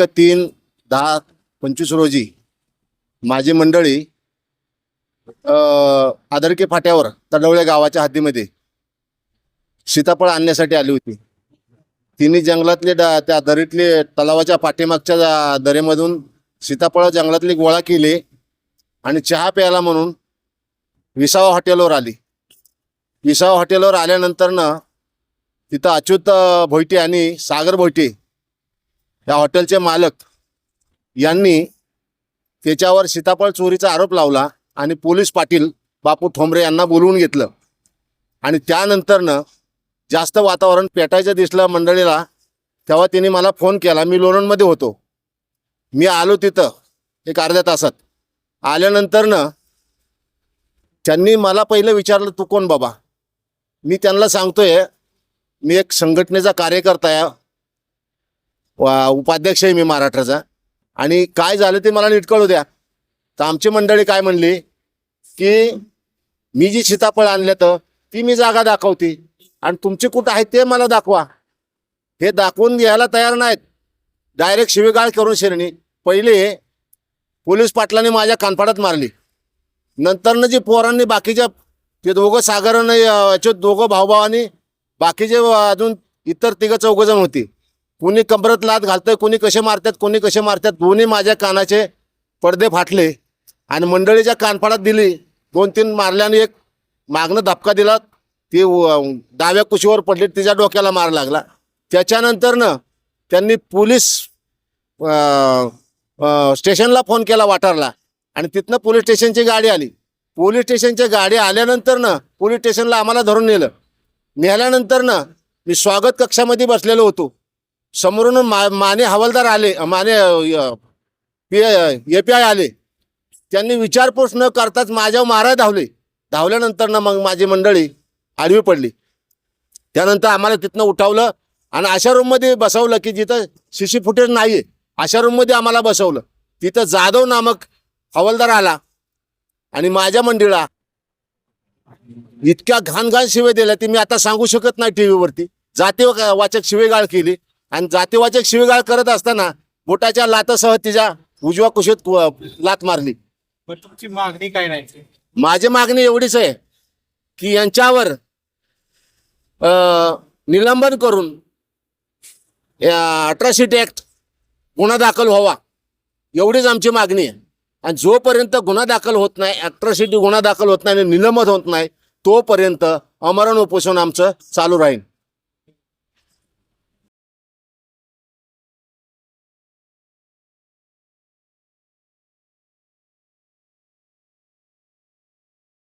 दिनांक तीन दहा पंचवीस रोजी माझी मंडळी आदरके फाट्यावर तडवळे गावाच्या हद्दीमध्ये सीताफळ आणण्यासाठी आली होती. तिने जंगलातले डा- त्या दरीतले तलावाच्या पाठीमागच्या दरेमधून दरीमधून सीताफळ जंगलातले गोळा केले आणि चहा प्यायला म्हणून विसावा हॉटेलवर आली. विसावा हॉटेलवर आल्यानंतर ना तिथं अच्युत अ, भोईटे आणि सागर भोईटे या हॉटेलचे मालक यांनी त्याच्यावर सीताफळ चोरीचा आरोप लावला आणि पोलीस पाटील बापू ठोंबरे यांना बोलवून घेतलं. आणि त्यानंतरनं जास्त वातावरण पेटायचं दिसलं मंडळीला तेव्हा त्यांनी मला फोन केला. मी लोणंदमध्ये होतो. मी आलो तिथं एक अर्ध्या तासात. आल्यानंतरनं त्यांनी मला पहिलं विचारलं तू कोण बाबा? मी त्यांना सांगतोय मी एक संघटनेचा कार्यकर्ता आहे. उपाध्यक्ष आहे मी महाराष्ट्राचा. आणि काय झालं ते मला नीट कळू द्या. तर आमची मंडळी काय म्हणली? की मी जी सीताफळ आणल्या तर ती मी जागा दाखवते. आणि तुमची कुठं आहेत ते मला दाखवा. हे दाखवून घ्यायला तयार नाहीत. डायरेक्ट शिवेगाळ करून शिरणी. पहिले पोलीस पाटलांनी माझ्या कानफाडात मारली. नंतरनं जे पोरांनी बाकीच्या ते दोघं सागरानं याचे दोघं भाऊभावानी बाकीचे अजून इतर तिघं चौघजण होती. कुणी कमरत लात घालतंय कोणी कसे मारतात कोणी कसे मारतात दोन्ही माझ्या कानाचे पडदे फाटले आणि मंडळीच्या कानफाडात दिली. दोन तीन मारल्याने एक मागणं धपका दिला ती डाव्या कुशीवर पडली तिच्या डोक्याला मार लागला. त्याच्यानंतरनं त्यांनी पोलीस स्टेशनला फोन केला वाटारला आणि तिथनं पोलीस स्टेशनची गाडी आली. पोलीस स्टेशनची गाडी आल्यानंतरनं पोलीस स्टेशनला आम्हाला धरून नेलं. नेल्यानंतरनं मी स्वागत कक्षामध्ये बसलेलो होतो. समोरून मा माने हवालदार आले माने ए पी आय आले. त्यांनी विचारपूस न करताच माझ्यावर मारा धावले. धावल्यानंतर ना मग माझी मंडळी आडवी पडली. त्यानंतर आम्हाला तिथनं उठवलं आणि अशा रूममध्ये बसवलं की जिथं शिशी फुटेज नाही आहे अशा रूममध्ये आम्हाला बसवलं. तिथं जाधव नामक हवालदार आला आणि माझ्या मंडळीला इतक्या घाण घाण शिवे दिल्या ती मी आता सांगू शकत नाही टी व्हीवरती जाते वाचक शिवेगाळ केली. आणि जातीवाचक शिवेगाळ करत असताना बोटाच्या लातासह तिच्या उजव्या कुशीत लात मारली. पण तुमची मागणी काय नाही माझी मागणी एवढीच आहे की यांच्यावर निलंबन करून अट्रॉसिटी ऍक्ट गुन्हा दाखल व्हावा. एवढीच आमची मागणी आहे. आणि जोपर्यंत गुन्हा दाखल होत नाही अट्रॉसिटी गुन्हा दाखल होत नाही आणि निलंबन होत नाही तोपर्यंत अमरण उपोषण आमचं चालू राहील.